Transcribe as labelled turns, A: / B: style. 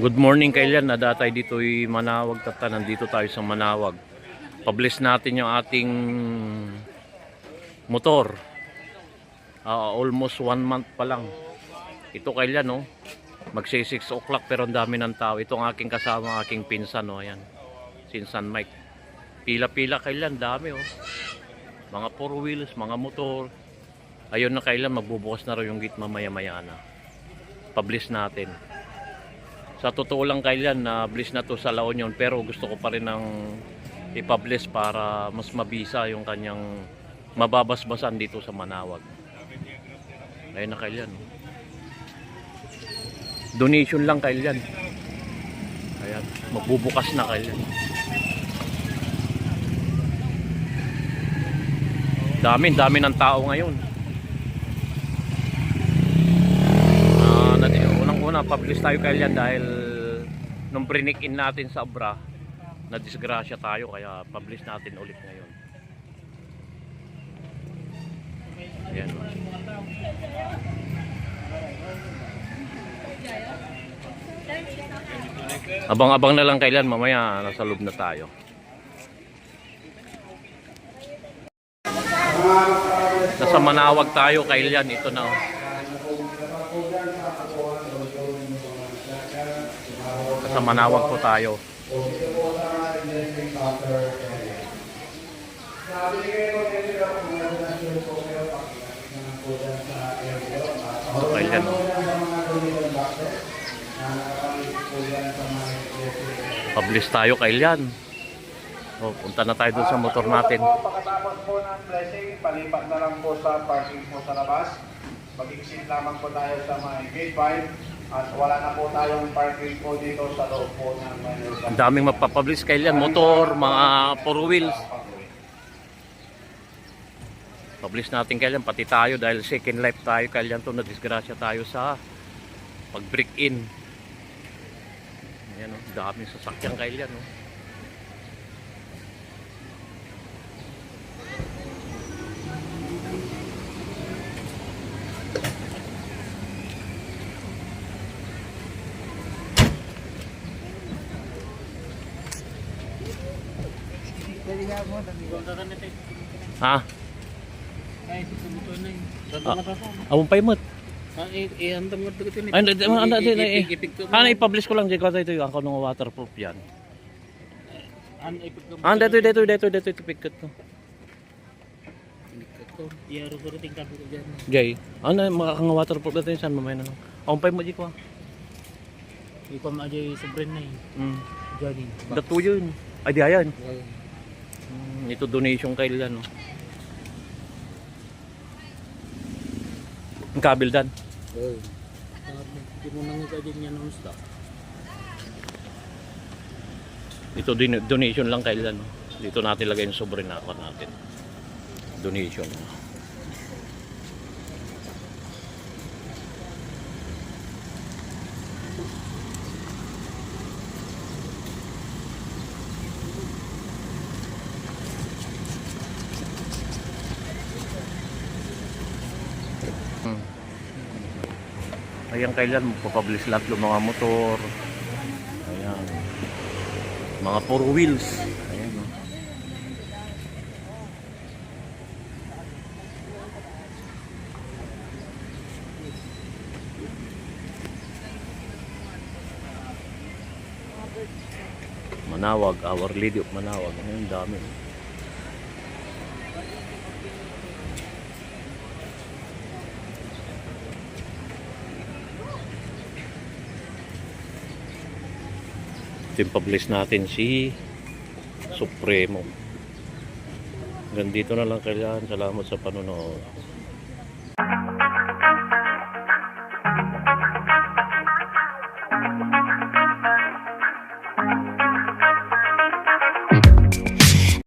A: Good morning kailan nadatay dito'y Manawag tata nandito tayo sa Manawag. Publish natin yung ating motor. Ah, almost one month pa lang. Ito kailan no? Magsi 6 o'clock pero ang dami ng tao. Ito ang aking kasama, aking pinsan no, ayan. Sinsan Mike. Pila-pila kailan, dami oh. Mga four wheels, mga motor. Ayun na kailan magbubukas na raw yung gate mamaya-maya na. Publish natin. Sa totoo lang kailan na bliss na to sa La Union pero gusto ko pa rin ng ipabliss para mas mabisa yung kanyang mababasbasan dito sa Manawag. Ayun na kailan. Donation lang kailan. Ayan, magbubukas na kailan. Dami, dami ng tao ngayon. Ah, nati- publish tayo kailan dahil nung brinik in natin sa Abra, na disgrasya tayo kaya publish natin ulit ngayon. Ayan. Abang-abang na lang kailan, mamaya nasa loob na tayo. Nasa Manawag tayo kailan, ito na. oh. Nasa Manawag po tayo. Kailan. oh. Publish tayo kailan. Oh, punta na tayo dun sa motor natin.
B: Po, pagkatapos po ng blessing, palipat na lang po sa parking po sa labas. Mag-exit lamang po tayo sa may gate 5 at wala na po tayong parking po dito sa loob po ng Manila.
A: Ang daming mapapublish kailan. Motor, mga four wheels. Publish natin kailan. Pati tayo dahil second life tayo kailan to na disgrasya tayo sa pag break in. Ayan oh, daming sasakyan kailan oh. Ha? Awon pa imot. Ay, hindi, ano, ano, ano, eh. Ano, i-publish ko lang dito kasi ito yung ako ng waterproof yan. Ah, dito, dito, dito, dito, ito picket ko. Jay, ano, makakang waterproof na ito yung saan mamaya na lang. Awon pa imot dito ah.
C: Ikaw mo aja sa brand na eh.
A: Mm.
C: Jadi.
A: Dato yun. Ay, di ayan. Ito donation kay Lilan, no? Ang kabil dan.
C: Hindi mo nang ikaw din yan ng stock.
A: Ito din, donation lang kay Lilan, no? Dito natin lagay yung sobre na ako natin. Donation. Hmm. Ayan kailan magpapublish lahat ng mga motor. Ayan. Mga four wheels. Ayan. oh. Manawag, Our Lady of Manawag. Ayan, dami. Ito yung publish natin si Supremo. Hanggang dito na lang kailangan. Salamat sa panonood.